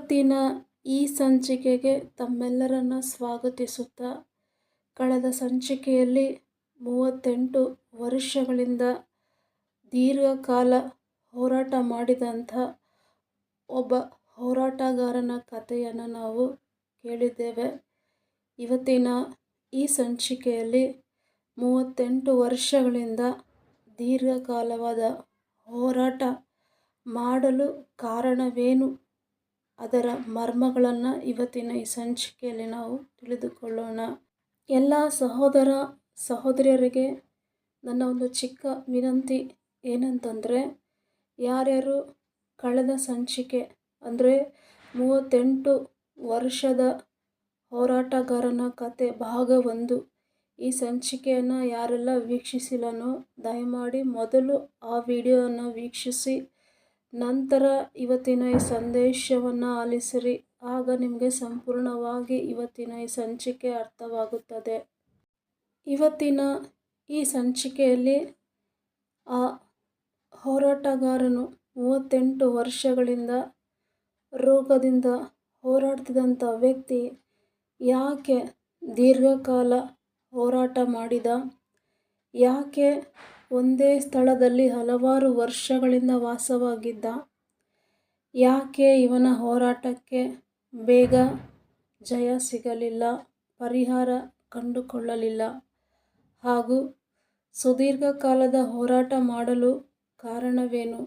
ಇವತ್ತಿನ ಈ ಸಂಚಿಕೆಗೆ ತಮ್ಮೆಲ್ಲರನ್ನು ಸ್ವಾಗತಿಸುತ್ತಾ, ಕಳೆದ ಸಂಚಿಕೆಯಲ್ಲಿ ಮೂವತ್ತೆಂಟು ವರ್ಷಗಳಿಂದ ದೀರ್ಘಕಾಲ ಹೋರಾಟ ಮಾಡಿದಂಥ ಒಬ್ಬ ಹೋರಾಟಗಾರನ ಕಥೆಯನ್ನು ನಾವು ಕೇಳಿದ್ದೇವೆ. ಇವತ್ತಿನ ಈ ಸಂಚಿಕೆಯಲ್ಲಿ ಮೂವತ್ತೆಂಟು ವರ್ಷಗಳಿಂದ ದೀರ್ಘಕಾಲವಾದ ಹೋರಾಟ ಮಾಡಲು ಕಾರಣವೇನು? ಅದರ ಮರ್ಮಗಳನ್ನು ಇವತ್ತಿನ ಈ ಸಂಚಿಕೆಯಲ್ಲಿ ನಾವು ತಿಳಿದುಕೊಳ್ಳೋಣ. ಎಲ್ಲ ಸಹೋದರ ಸಹೋದರಿಯರಿಗೆ ನನ್ನ ಒಂದು ಚಿಕ್ಕ ವಿನಂತಿ ಏನಂತಂದರೆ, ಯಾರ್ಯಾರು ಕಳೆದ ಸಂಚಿಕೆ ಅಂದರೆ ಮೂವತ್ತೆಂಟು ವರ್ಷದ ಹೋರಾಟಗಾರನ ಕತೆ ಭಾಗ ಒಂದು ಈ ಸಂಚಿಕೆಯನ್ನು ಯಾರೆಲ್ಲ ವೀಕ್ಷಿಸಿಲ್ಲನೋ ದಯಮಾಡಿ ಮೊದಲು ಆ ವಿಡಿಯೋವನ್ನು ವೀಕ್ಷಿಸಿ. ನಂತರ ಇವತ್ತಿನ ಈ ಸಂದೇಶವನ್ನು ಆಲಿಸಿರಿ. ಆಗ ನಿಮಗೆ ಸಂಪೂರ್ಣವಾಗಿ ಇವತ್ತಿನ ಈ ಸಂಚಿಕೆ ಅರ್ಥವಾಗುತ್ತದೆ. ಇವತ್ತಿನ ಈ ಸಂಚಿಕೆಯಲ್ಲಿ ಆ ಹೋರಾಟಗಾರನು ಮೂವತ್ತೆಂಟು ವರ್ಷಗಳಿಂದ ರೋಗದಿಂದ ಹೋರಾಡ್ತಿದ್ದಂಥ ವ್ಯಕ್ತಿ ಯಾಕೆ ದೀರ್ಘಕಾಲ ಹೋರಾಟ ಮಾಡಿದ? ಯಾಕೆ ಒಂದೇ ಸ್ಥಳದಲ್ಲಿ ಹಲವಾರು ವರ್ಷಗಳಿಂದ ವಾಸವಾಗಿದ್ದ. ಯಾಕೆ ಇವನ ಹೋರಾಟಕ್ಕೆ ಬೇಗ ಜಯ ಸಿಗಲಿಲ್ಲ, ಪರಿಹಾರ ಕಂಡುಕೊಳ್ಳಲಿಲ್ಲ ಹಾಗೂ ಸುದೀರ್ಘ ಕಾಲದ ಹೋರಾಟ ಮಾಡಲು ಕಾರಣವೇನು?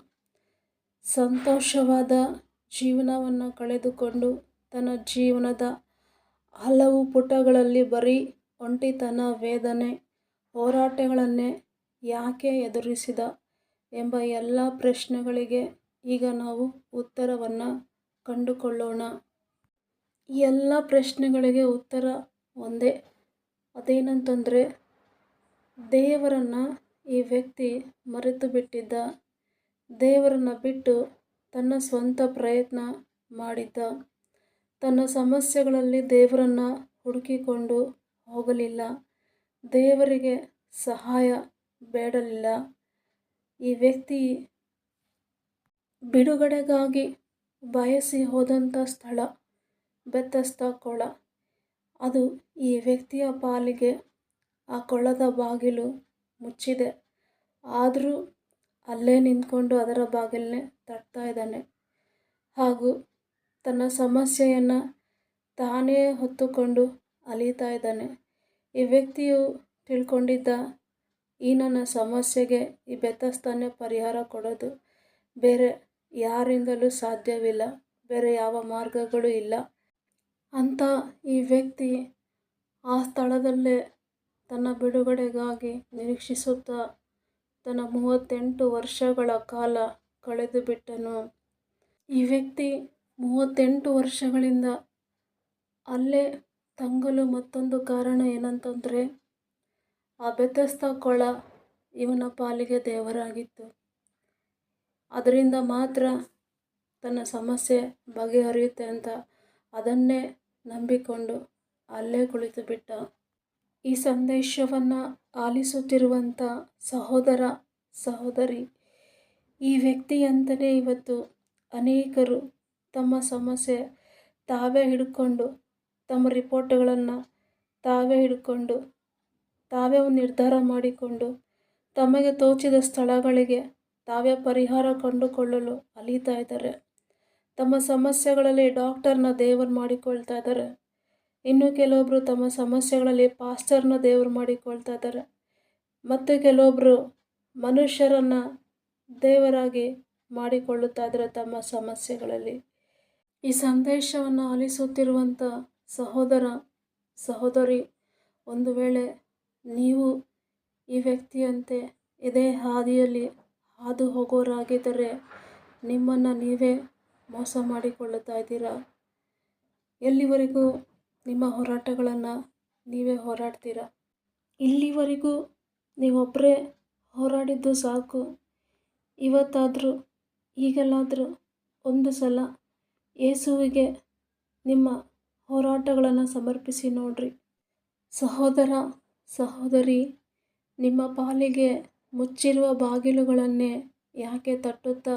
ಸಂತೋಷವಾದ ಜೀವನವನ್ನು ಕಳೆದುಕೊಂಡು ತನ್ನ ಜೀವನದ ಹಲವು ಪುಟಗಳಲ್ಲಿ ಬರೀ ಒಂಟಿತನ, ವೇದನೆ, ಹೋರಾಟಗಳನ್ನೇ ಯಾಕೆ ಎದುರಿಸಿದ ಎಂಬ ಎಲ್ಲ ಪ್ರಶ್ನೆಗಳಿಗೆ ಈಗ ನಾವು ಉತ್ತರವನ್ನು ಕಂಡುಕೊಳ್ಳೋಣ. ಎಲ್ಲ ಪ್ರಶ್ನೆಗಳಿಗೆ ಉತ್ತರ ಒಂದೇ. ಅದೇನಂತಂದರೆ, ದೇವರನ್ನು ಈ ವ್ಯಕ್ತಿ ಮರೆತು ಬಿಟ್ಟಿದ್ದ ದೇವರನ್ನು ಬಿಟ್ಟು ತನ್ನ ಸ್ವಂತ ಪ್ರಯತ್ನ ಮಾಡಿದ್ದ. ತನ್ನ ಸಮಸ್ಯೆಗಳಲ್ಲಿ ದೇವರನ್ನು ಹುಡುಕಿಕೊಂಡು ಹೋಗಲಿಲ್ಲ. ದೇವರಿಗೆ ಸಹಾಯ ಬೇಡಲಿಲ್ಲ. ಈ ವ್ಯಕ್ತಿ ಬಿಡುಗಡೆಗಾಗಿ ಬಯಸಿ ಹೋದಂಥ ಸ್ಥಳ ಬೆತ್ತಸ್ತ ಕೊಳ ಅದು ಈ ವ್ಯಕ್ತಿಯ ಪಾಲಿಗೆ ಆ ಕೊಳದ ಬಾಗಿಲು ಮುಚ್ಚಿದೆ. ಆದರೂ ಅಲ್ಲೇ ನಿಂತ್ಕೊಂಡು ಅದರ ಬಾಗಿಲನ್ನೇ ತಟ್ತಾ ಇದ್ದಾನೆ. ಹಾಗೂ ತನ್ನ ಸಮಸ್ಯೆಯನ್ನು ತಾನೇ ಹೊತ್ತುಕೊಂಡು ಅಲೀತಾ ಇದ್ದಾನೆ. ಈ ವ್ಯಕ್ತಿಯು ತಿಳ್ಕೊಂಡಿದ್ದ ಈ ನನ್ನ ಸಮಸ್ಯೆಗೆ ಈ ಬೆತ್ತಸ್ತಾನೆ ಪರಿಹಾರ ಕೊಡೋದು. ಬೇರೆ ಯಾರಿಂದಲೂ ಸಾಧ್ಯವಿಲ್ಲ. ಬೇರೆ ಯಾವ ಮಾರ್ಗಗಳು ಇಲ್ಲ. ಅಂತ ಈ ವ್ಯಕ್ತಿ ಆ ಸ್ಥಳದಲ್ಲೇ ತನ್ನ ಬಿಡುಗಡೆಗಾಗಿ ನಿರೀಕ್ಷಿಸುತ್ತಾ ತನ್ನ ಮೂವತ್ತೆಂಟು ವರ್ಷಗಳ ಕಾಲ ಕಳೆದು ಬಿಟ್ಟನು ಈ ವ್ಯಕ್ತಿ ಮೂವತ್ತೆಂಟು ವರ್ಷಗಳಿಂದ ಅಲ್ಲೇ ತಂಗಲು ಮತ್ತೊಂದು ಕಾರಣ ಏನಂತಂದರೆ ಆ ಕೊಳ ಇವನ ಪಾಲಿಗೆ ದೇವರಾಗಿತ್ತು. ಅದರಿಂದ ಮಾತ್ರ ತನ್ನ ಸಮಸ್ಯೆ ಬಗೆಹರಿಯುತ್ತೆ ಅಂತ ಅದನ್ನೇ ನಂಬಿಕೊಂಡು ಅಲ್ಲೇ ಕುಳಿತು ಬಿಟ್ಟ ಈ ಸಂದೇಶವನ್ನು ಆಲಿಸುತ್ತಿರುವಂಥ ಸಹೋದರ, ಸಹೋದರಿ, ಈ ವ್ಯಕ್ತಿಯಂತಲೇ ಇವತ್ತು ಅನೇಕರು ತಮ್ಮ ಸಮಸ್ಯೆ ತಾವೇ ಹಿಡ್ಕೊಂಡು, ತಮ್ಮ ರಿಪೋರ್ಟ್ಗಳನ್ನು ತಾವೇ ಹಿಡ್ಕೊಂಡು ತಾವೇ ನಿರ್ಧಾರ ಮಾಡಿಕೊಂಡು ತಮಗೆ ತೋಚಿದ ಸ್ಥಳಗಳಿಗೆ ತಾವೇ ಪರಿಹಾರ ಕಂಡುಕೊಳ್ಳಲು ಅಲೀತಾ ಇದ್ದಾರೆ. ತಮ್ಮ ಸಮಸ್ಯೆಗಳಲ್ಲಿ ಡಾಕ್ಟರ್ನ ದೇವರು ಮಾಡಿಕೊಳ್ತಾ ಇದ್ದಾರೆ. ಇನ್ನು ಕೆಲವೊಬ್ಬರು ತಮ್ಮ ಸಮಸ್ಯೆಗಳಲ್ಲಿ ಪಾಸ್ಟರ್ನ ದೇವರು ಮಾಡಿಕೊಳ್ತಾ ಇದ್ದಾರೆ. ಮತ್ತು ಕೆಲವೊಬ್ಬರು ಮನುಷ್ಯರನ್ನು ದೇವರಾಗಿ ಮಾಡಿಕೊಳ್ಳುತ್ತಾ ಇದ್ದಾರೆ ತಮ್ಮ ಸಮಸ್ಯೆಗಳಲ್ಲಿ. ಈ ಸಂದೇಶವನ್ನು ಆಲಿಸುತ್ತಿರುವಂಥ ಸಹೋದರ, ಸಹೋದರಿ, ಒಂದು ವೇಳೆ ನೀವು ಈ ವ್ಯಕ್ತಿಯಂತೆ ಇದೇ ಹಾದಿಯಲ್ಲಿ ಹಾದು ಹೋಗೋರಾಗಿದ್ದರೆ ನಿಮ್ಮನ್ನು ನೀವೇ ಮೋಸ ಮಾಡಿಕೊಳ್ಳುತ್ತಾ ಇದ್ದೀರಾ? ಎಲ್ಲಿವರೆಗೂ ನಿಮ್ಮ ಹೋರಾಟಗಳನ್ನು ನೀವೇ ಹೋರಾಡ್ತೀರಾ? ಇಲ್ಲಿವರೆಗೂ ನೀವೊಬ್ಬರೇ ಹೋರಾಡಿದ್ದು ಸಾಕು. ಇವತ್ತಾದರೂ, ಈಗಲಾದರೂ ಒಂದು ಸಲ ಯೇಸುವಿಗೆ ನಿಮ್ಮ ಹೋರಾಟಗಳನ್ನು ಸಮರ್ಪಿಸಿ ನೋಡ್ರಿ. ಸಹೋದರ ಸಹೋದರಿ, ನಿಮ್ಮ ಪಾಲಿಗೆ ಮುಚ್ಚಿರುವ ಬಾಗಿಲುಗಳನ್ನೇ ಯಾಕೆ ತಟ್ಟುತ್ತಾ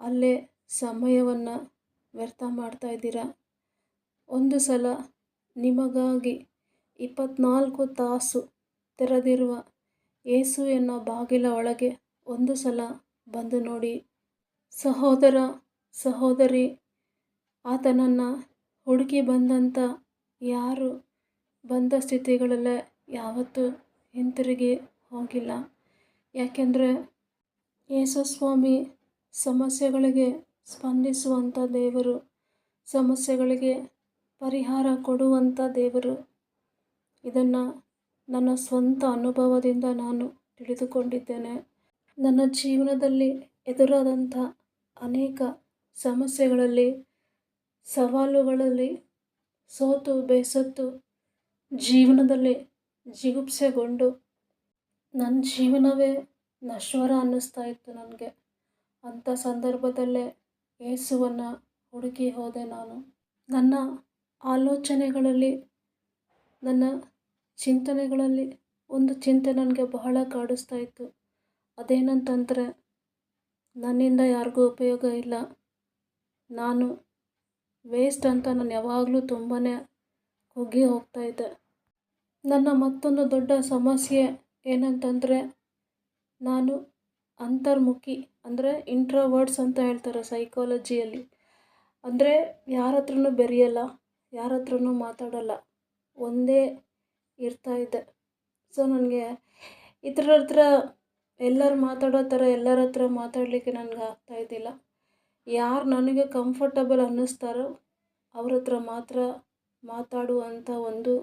ಅಲ್ಲೇ ಸಮಯವನ್ನು ವ್ಯರ್ಥ ಮಾಡ್ತಾ ಇದ್ದೀರಾ? ಒಂದು ಸಲ ನಿಮಗಾಗಿ ಇಪ್ಪತ್ನಾಲ್ಕು ತಾಸು ತೆರೆದಿರುವ ಏಸು ಎನ್ನೋ ಬಾಗಿಲ ಒಳಗೆ ಒಂದು ಸಲ ಬಂದು ನೋಡಿ, ಸಹೋದರ, ಸಹೋದರಿ, ಆತನನ್ನು ಹುಡುಕಿ ಬಂದಂಥ ಯಾರು ಬಂದ ಸ್ಥಿತಿಗಳಲ್ಲೇ ಯಾವತ್ತೂ ಹಿಂತಿರುಗಿ ಹೋಗಿಲ್ಲ. ಯಾಕೆಂದರೆ ಯೇಸು ಸಮಸ್ಯೆಗಳಿಗೆ ಸ್ಪಂದಿಸುವಂಥ ದೇವರು, ಸಮಸ್ಯೆಗಳಿಗೆ ಪರಿಹಾರ ಕೊಡುವಂಥ ದೇವರು. ಇದನ್ನು ನನ್ನ ಸ್ವಂತ ಅನುಭವದಿಂದ ನಾನು ತಿಳಿದುಕೊಂಡಿದ್ದೇನೆ. ನನ್ನ ಜೀವನದಲ್ಲಿ ಎದುರಾದಂಥ ಅನೇಕ ಸಮಸ್ಯೆಗಳಲ್ಲಿ, ಸವಾಲುಗಳಲ್ಲಿ ಸೋತು ಬೇಸತ್ತು ಜೀವನದಲ್ಲಿ ಜಿಗುಪ್ಸೆಗೊಂಡು ನನ್ನ ಜೀವನವೇ ನಶ್ವರ ಅನ್ನಿಸ್ತಾ ಇತ್ತು ನನಗೆ. ಅಂಥ ಸಂದರ್ಭದಲ್ಲೇ ಏಸುವನ್ನು ಹುಡುಕಿ ಹೋದೆ ನಾನು. ನನ್ನ ಆಲೋಚನೆಗಳಲ್ಲಿ, ನನ್ನ ಚಿಂತನೆಗಳಲ್ಲಿ ಒಂದು ಚಿಂತೆ ನನಗೆ ಬಹಳ ಕಾಡಿಸ್ತಾ ಇತ್ತು. ಅದೇನಂತಂದರೆ, ನನ್ನಿಂದ ಯಾರಿಗೂ ಉಪಯೋಗ ಇಲ್ಲ. ನಾನು ವೇಸ್ಟ್ ಅಂತ ನಾನು ಯಾವಾಗಲೂ ತುಂಬಾ ಕುಗ್ಗಿ ಹೋಗ್ತಾಯಿದ್ದೆ ನನ್ನ ಮತ್ತೊಂದು ದೊಡ್ಡ ಸಮಸ್ಯೆ ಏನಂತಂದರೆ, ನಾನು ಅಂತರ್ಮುಖಿ ಅಂದರೆ ಇಂಟ್ರವರ್ಡ್ಸ್ ಅಂತ ಹೇಳ್ತಾರೆ ಸೈಕಾಲಜಿಯಲ್ಲಿ ಅಂದರೆ ಯಾರ ಹತ್ರನೂ ಬೆರೆಯಲ್ಲ ಯಾರ ಹತ್ರನೂ ಮಾತಾಡಲ್ಲ, ಒಂದೇ ಇರ್ತಾಯಿದ್ದೆ ಸೊ ನನಗೆ ಇತರ ಹತ್ರ ಎಲ್ಲರೂ ಮಾತಾಡೋ ಥರ ಎಲ್ಲರ ಹತ್ರ ಮಾತಾಡಲಿಕ್ಕೆ ನನಗೆ ಆಗ್ತಾಯಿದ್ದಿಲ್ಲ ಯಾರು ನನಗೆ ಕಂಫರ್ಟಬಲ್ ಅನ್ನಿಸ್ತಾರೋ ಅವ್ರ ಹತ್ರ ಮಾತ್ರ ಮಾತಾಡುವಂಥ ಒಂದು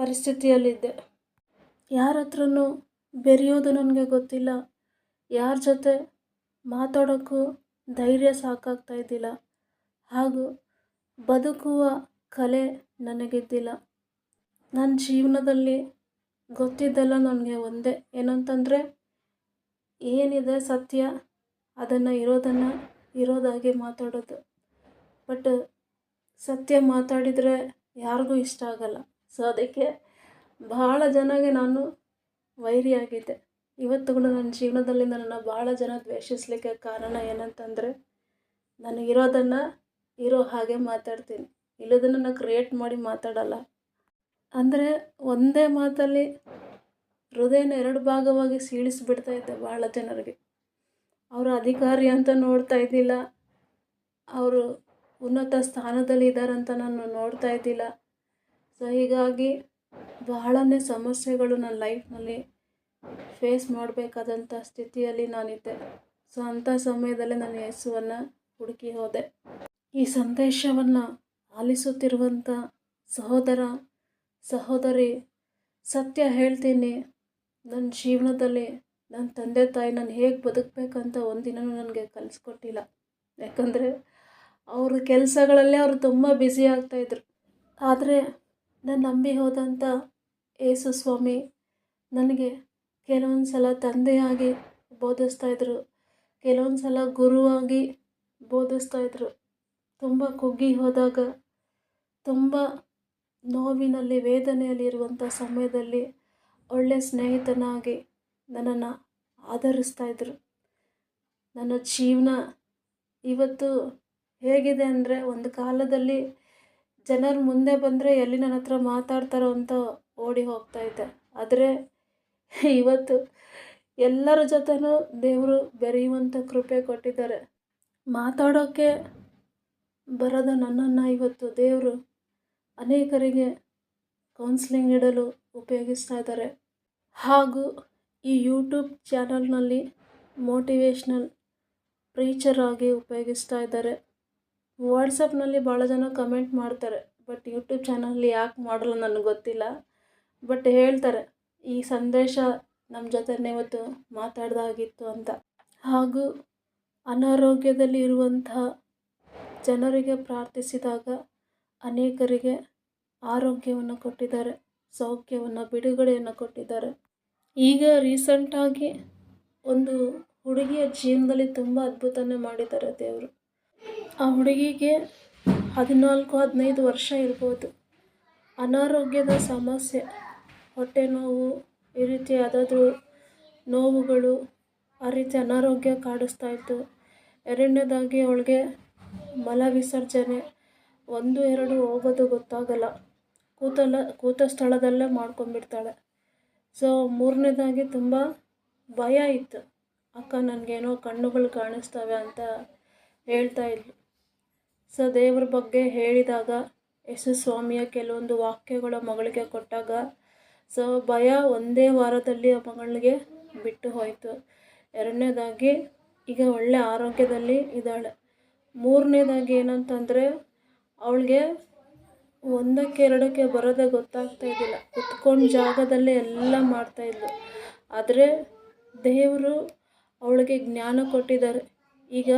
ಪರಿಸ್ಥಿತಿಯಲ್ಲಿದ್ದೆ. ಯಾರ ಹತ್ರನೂ ಬೆರೆಯೋದು ನನಗೆ ಗೊತ್ತಿಲ್ಲ. ಯಾರ ಜೊತೆ ಮಾತಾಡೋಕ್ಕೂ ಧೈರ್ಯ ಸಾಕಾಗ್ತಾ ಇದ್ದಿಲ್ಲ. ಹಾಗೂ ಬದುಕುವ ಕಲೆ ನನಗಿದ್ದಿಲ್ಲ. ನನ್ನ ಜೀವನದಲ್ಲಿ ಗೊತ್ತಿದ್ದೆಲ್ಲ ನನಗೆ ಒಂದೇ. ಏನಂತಂದರೆ, ಏನಿದೆ ಸತ್ಯ, ಅದನ್ನು ಇರೋದನ್ನು ಇರೋದಾಗಿ ಮಾತಾಡೋದು. ಬಟ್ ಸತ್ಯ ಮಾತಾಡಿದರೆ ಯಾರಿಗೂ ಇಷ್ಟ ಆಗಲ್ಲ. ಸೊ ಅದಕ್ಕೆ ಭಾಳ ಜನಗೆ ನಾನು ವೈರಿಯಾಗಿದ್ದೆ ಇವತ್ತು ಕೂಡ ನನ್ನ ಜೀವನದಲ್ಲಿ ನನ್ನನ್ನು ಭಾಳ ಜನ ದ್ವೇಷಿಸಲಿಕ್ಕೆ ಕಾರಣ ಏನಂತಂದರೆ ನಾನು ಇರೋದನ್ನು ಇರೋ ಹಾಗೆ ಮಾತಾಡ್ತೀನಿ. ಇಲ್ಲದನ್ನು ನಾನು ಕ್ರಿಯೇಟ್ ಮಾಡಿ ಮಾತಾಡಲ್ಲ. ಅಂದರೆ ಒಂದೇ ಮಾತಲ್ಲಿ ಹೃದಯನ ಎರಡು ಭಾಗವಾಗಿ ಸೀಳಿಸಿಬಿಡ್ತಾ ಇದ್ದೆ ಭಾಳ ಜನರಿಗೆ. ಅವರ ಅಧಿಕಾರಿ ಅಂತ ನೋಡ್ತಾ ಇದ್ದಿಲ್ಲ. ಅವರು ಉನ್ನತ ಸ್ಥಾನದಲ್ಲಿ ಇದ್ದಾರಂತ ನಾನು ನೋಡ್ತಾ ಇದ್ದಿಲ್ಲ. ಸೊ ಹೀಗಾಗಿ ಬಹಳನೇ ಸಮಸ್ಯೆಗಳು ನನ್ನ ಲೈಫ್ನಲ್ಲಿ ಫೇಸ್ ಮಾಡಬೇಕಾದಂಥ ಸ್ಥಿತಿಯಲ್ಲಿ ನಾನಿದ್ದೆ. ಸೊ ಅಂಥ ಸಮಯದಲ್ಲೇ ನಾನು ಯೇಸುವನ್ನು ಹುಡುಕಿ ಹೋದೆ. ಈ ಸಂದೇಶವನ್ನು ಆಲಿಸುತ್ತಿರುವಂಥ ಸಹೋದರ, ಸಹೋದರಿ, ಸತ್ಯ ಹೇಳ್ತೀನಿ. ನನ್ನ ಜೀವನದಲ್ಲಿ ನನ್ನ ತಂದೆ ತಾಯಿ ನಾನು ಹೇಗೆ ಬದುಕಬೇಕಂತ ಒಂದಿನೂ ನನಗೆ ಕಲಿಸ್ಕೊಟ್ಟಿಲ್ಲ. ಯಾಕಂದರೆ ಅವ್ರ ಕೆಲಸಗಳಲ್ಲೇ ಅವರು ತುಂಬ ಬ್ಯುಸಿ ಆಗ್ತಾಯಿದ್ರು ಆದರೆ ನಾನು ನಂಬಿ ಹೋದಂಥ ಯೇಸು ಸ್ವಾಮಿ, ನನಗೆ ಕೆಲವೊಂದು ಸಲ ತಂದೆಯಾಗಿ ಬೋಧಿಸ್ತಾಯಿದ್ರು ಕೆಲವೊಂದು ಸಲ ಗುರುವಾಗಿ ಬೋಧಿಸ್ತಾಯಿದ್ರು ತುಂಬ ಕುಗ್ಗಿ ಹೋದಾಗ, ತುಂಬ ನೋವಿನಲ್ಲಿ ವೇದನೆಯಲ್ಲಿರುವಂಥ ಸಮಯದಲ್ಲಿ ಒಳ್ಳೆಯ ಸ್ನೇಹಿತನಾಗಿ ನನ್ನನ್ನು ಆಧರಿಸ್ತಾಯಿದ್ರು ನನ್ನ ಜೀವನ ಇವತ್ತು ಹೇಗಿದೆ ಅಂದರೆ, ಒಂದು ಕಾಲದಲ್ಲಿ ಜನರು ಮುಂದೆ ಬಂದರೆ ಎಲ್ಲಿ ನನ್ನ ಹತ್ರ ಮಾತಾಡ್ತಾರೋ ಅಂತ ಓಡಿ ಹೋಗ್ತಾಯಿದ್ದೆ ಆದರೆ ಇವತ್ತು ಎಲ್ಲರ ಜೊತೆನೂ ದೇವರು ಬೆರೆಯುವಂಥ ಕೃಪೆ ಕೊಟ್ಟಿದ್ದಾರೆ. ಮಾತಾಡೋಕ್ಕೆ ಬರದ ನನ್ನನ್ನು ಇವತ್ತು ದೇವರು ಅನೇಕರಿಗೆ ಕೌನ್ಸ್ಲಿಂಗ್ ಇಡಲು ಉಪಯೋಗಿಸ್ತಾ ಇದ್ದಾರೆ. ಹಾಗೂ ಈ ಯೂಟ್ಯೂಬ್ ಚಾನಲ್ನಲ್ಲಿ ಮೋಟಿವೇಶ್ನಲ್ ಪ್ರೀಚರ್ ಆಗಿ ಉಪಯೋಗಿಸ್ತಾ ಇದ್ದಾರೆ. ವಾಟ್ಸಪ್ನಲ್ಲಿ ಭಾಳ ಜನ ಕಮೆಂಟ್ ಮಾಡ್ತಾರೆ, ಬಟ್ ಯೂಟ್ಯೂಬ್ ಚಾನಲ್ಲಿ ಯಾಕೆ ಮಾಡಲ್ಲ ನನಗೆ ಗೊತ್ತಿಲ್ಲ. ಬಟ್ ಹೇಳ್ತಾರೆ, ಈ ಸಂದೇಶ ನಮ್ಮ ಜೊತೆನೇ ಇವತ್ತು ಮಾತಾಡ್ದಾಗಿತ್ತು ಅಂತ. ಹಾಗೂ ಅನಾರೋಗ್ಯದಲ್ಲಿ ಇರುವಂತಹ ಜನರಿಗೆ ಪ್ರಾರ್ಥಿಸಿದಾಗ ಅನೇಕರಿಗೆ ಆರೋಗ್ಯವನ್ನು ಕೊಟ್ಟಿದ್ದಾರೆ, ಸೌಖ್ಯವನ್ನು, ಬಿಡುಗಡೆಯನ್ನು ಕೊಟ್ಟಿದ್ದಾರೆ. ಈಗ ರೀಸೆಂಟಾಗಿ ಒಂದು ಹುಡುಗಿಯ ಜೀವನದಲ್ಲಿ ತುಂಬ ಅದ್ಭುತನೇ ಮಾಡಿದ್ದಾರೆ ದೇವರು. ಆ ಹುಡುಗಿಗೆ ಹದಿನಾಲ್ಕು, ಹದಿನೈದು ವರ್ಷ ಇರ್ಬೋದು. ಅನಾರೋಗ್ಯದ ಸಮಸ್ಯೆ, ಹೊಟ್ಟೆ ನೋವು, ಈ ರೀತಿ ಯಾವುದಾದ್ರೂ ನೋವುಗಳು, ಆ ರೀತಿ ಅನಾರೋಗ್ಯ ಕಾಡಿಸ್ತಾ ಇತ್ತು. ಎರಡನೇದಾಗಿ ಅವಳಿಗೆ ಮಲ ವಿಸರ್ಜನೆ, ಒಂದು, ಎರಡು ಹೋಗೋದು ಗೊತ್ತಾಗಲ್ಲ. ಕೂತಲ್ಲ ಕೂತ ಸ್ಥಳದಲ್ಲೇ ಮಾಡ್ಕೊಂಬಿಡ್ತಾಳೆ ಸೊ ಮೂರನೇದಾಗಿ ತುಂಬ ಭಯ ಇತ್ತು. ಅಕ್ಕ, ನನಗೇನೋ ಕಣ್ಣುಗಳು ಕಾಣಿಸ್ತವೆ ಅಂತ ಹೇಳ್ತಾ ಇದ್ಲು. ಸೊ ದೇವ್ರ ಬಗ್ಗೆ ಹೇಳಿದಾಗ, ಯೇಸು ಸ್ವಾಮಿಯ ಕೆಲವೊಂದು ವಾಕ್ಯಗಳ ಮಗಳಿಗೆ ಕೊಟ್ಟಾಗ, ಸೊ, ಭಯ ಒಂದೇ ವಾರದಲ್ಲಿ ಆ ಮಗಳಿಗೆ ಬಿಟ್ಟು ಹೋಯಿತು. ಎರಡನೇದಾಗಿ, ಈಗ ಒಳ್ಳೆ ಆರೋಗ್ಯದಲ್ಲಿ ಇದ್ದಾಳೆ. ಮೂರನೇದಾಗಿ ಏನಂತಂದರೆ, ಅವಳಿಗೆ ಒಂದಕ್ಕೆ ಎರಡಕ್ಕೆ ಬರೋದೇ ಗೊತ್ತಾಗ್ತಾ ಇದ್ದಿಲ್ಲ. ಕುತ್ಕೊಂಡು ಜಾಗದಲ್ಲೇ ಎಲ್ಲ ಮಾಡ್ತಾಯಿದ್ಲು ಆದರೆ ದೇವರು ಅವಳಿಗೆ ಜ್ಞಾನ ಕೊಟ್ಟಿದ್ದಾರೆ. ಈಗ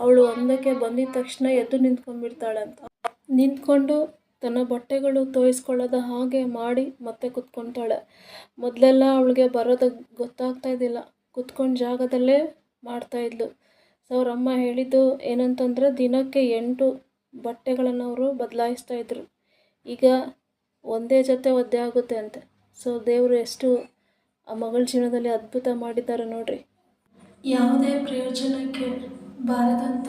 ಅವಳು ಒಂದಕ್ಕೆ ಬಂದಿದ ತಕ್ಷಣ ಎದ್ದು ನಿಂತ್ಕೊಂಡ್ಬಿಡ್ತಾಳಂತ ನಿಂತ್ಕೊಂಡು ತನ್ನ ಬಟ್ಟೆಗಳು ತೋಯಿಸ್ಕೊಳ್ಳೋದ ಹಾಗೆ ಮಾಡಿ ಮತ್ತೆ ಕುತ್ಕೊತಾಳೆ. ಮೊದಲೆಲ್ಲ ಅವಳಿಗೆ ಬರೋದು ಗೊತ್ತಾಗ್ತಾ ಇದ್ದಿಲ್ಲ. ಕುತ್ಕೊಂಡು ಜಾಗದಲ್ಲೇ ಮಾಡ್ತಾಯಿದ್ಲು ಸೊ ಅವರಮ್ಮ ಹೇಳಿದ್ದು ಏನಂತಂದರೆ ದಿನಕ್ಕೆ ಎಂಟು ಬಟ್ಟೆಗಳನ್ನು ಅವರು ಬದಲಾಯಿಸ್ತಾ ಇದ್ರು. ಈಗ ಒಂದೇ ಜೊತೆ ಒದ್ದೆ ಆಗುತ್ತೆ ಅಂತೆ. ಸೊ ದೇವರು ಎಷ್ಟು ಆ ಮಗಳ ಜೀವನದಲ್ಲಿ ಅದ್ಭುತ ಮಾಡಿದ್ದಾರೆ ನೋಡ್ರಿ. ಯಾವುದೇ ಪ್ರಯೋಜನಕ್ಕೆ ಬಾರದಂಥ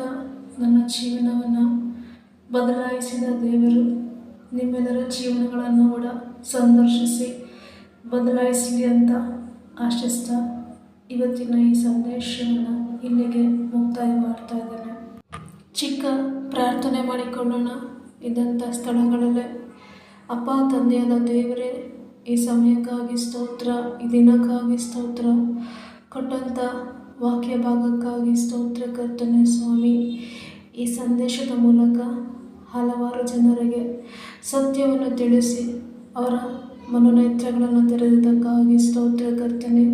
ನನ್ನ ಜೀವನವನ್ನು ಬದಲಾಯಿಸಿದ ದೇವರು ನಿಮ್ಮೆಲ್ಲರ ಜೀವನಗಳನ್ನು ಕೂಡ ಸಂದರ್ಶಿಸಿ ಬದಲಾಯಿಸಲಿ ಅಂತ ಆಶಿಸ್ತಾ ಇವತ್ತಿನ ಈ ಸಂದೇಶವನ್ನು ಇಲ್ಲಿಗೆ ಮುಕ್ತಾಯ ಮಾಡ್ತಾ ಇದ್ದೇನೆ. ಚಿಕ್ಕ ಪ್ರಾರ್ಥನೆ ಮಾಡಿಕೊಳ್ಳೋಣ. ಇದ್ದಂಥ ಸ್ಥಳಗಳಲ್ಲೇ, ಅಪ್ಪ, ತಂದೆಯಾದ ದೇವರೇ, ಈ ಸಮಯಕ್ಕಾಗಿ ಸ್ತೋತ್ರ, ಈ ದಿನಕ್ಕಾಗಿ ಸ್ತೋತ್ರ, ಕೊಟ್ಟಂಥ ವಾಕ್ಯ ಭಾಗಕ್ಕಾಗಿ ಸ್ತೋತ್ರ, ಕರ್ತನೆ ಸ್ವಾಮಿ. ಈ ಸಂದೇಶದ ಮೂಲಕ ಹಲವಾರು ಜನರಿಗೆ ಸತ್ಯವನ್ನು ತಿಳಿಸಿ, ಅವರ ಮನೋನೇತ್ರಗಳನ್ನು ತೆರೆದಿದ್ದಕ್ಕಾಗಿ ಸ್ತೋತ್ರ, ಕರ್ತನೆ.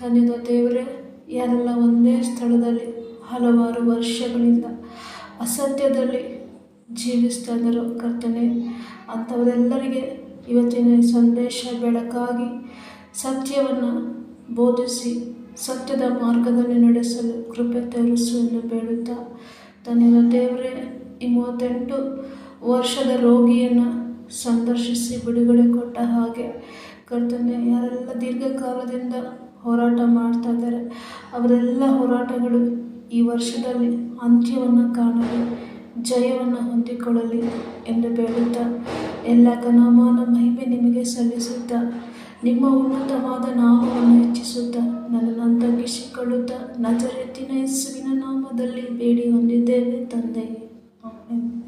ತಂದೆದ ದೇವರೇ, ಯಾರೆಲ್ಲ ಒಂದೇ ಸ್ಥಳದಲ್ಲಿ ಹಲವಾರು ವರ್ಷಗಳಿಂದ ಅಸತ್ಯದಲ್ಲಿ ಜೀವಿಸ್ತಾ ಕರ್ತನೆ, ಅಂಥವರೆಲ್ಲರಿಗೆ ಇವತ್ತಿನ ಸಂದೇಶ ಬೆಳಕಾಗಿ ಸತ್ಯವನ್ನು ಬೋಧಿಸಿ ಸತ್ಯದ ಮಾರ್ಗದಲ್ಲಿ ನಡೆಸಲು ಕೃಪೆ ತೋರಿಸು ಎಂದು ಬೇಡುತ್ತಾ ತನ್ನ ದೇವರೇ, ಈ ಮೂವತ್ತೆಂಟು ವರ್ಷದ ರೋಗಿಯನ್ನು ಸಂದರ್ಶಿಸಿ ಬಿಡುಗಡೆ ಕೊಟ್ಟ ಹಾಗೆ ಕರ್ತನೆ, ಯಾರೆಲ್ಲ ದೀರ್ಘಕಾಲದಿಂದ ಹೋರಾಟ ಮಾಡ್ತಾ ಇದ್ದಾರೆ, ಅವರೆಲ್ಲ ಹೋರಾಟಗಳು ಈ ವರ್ಷದಲ್ಲಿ ಅಂತ್ಯವನ್ನು ಕಾಣಲಿ, ಜಯವನ್ನು ಹೊಂದಿಕೊಳ್ಳಲಿ ಎಂದು ಬೇಡುತ್ತಾ, ಎಲ್ಲ ಘನಮಾನ ಮಹಿಮೆ ನಿಮಗೆ ಸಲ್ಲಿಸುತ್ತಾ ನಿಮ್ಮ ಉನ್ನತವಾದ ನಾಮವನ್ನು ಹೆಚ್ಚಿಸುತ್ತಾ ನನ್ನನ್ನು ತಗ್ಗಿಸಿಕೊಳ್ಳುತ್ತಾ ನಜರೆತ್ತಿನ ಯೇಸುವಿನ ನಾಮದಲ್ಲಿ ಬೇಡಿ ಹೊಂದಿದ್ದೇವೆ ತಂದೆ ಆಮೆನ್.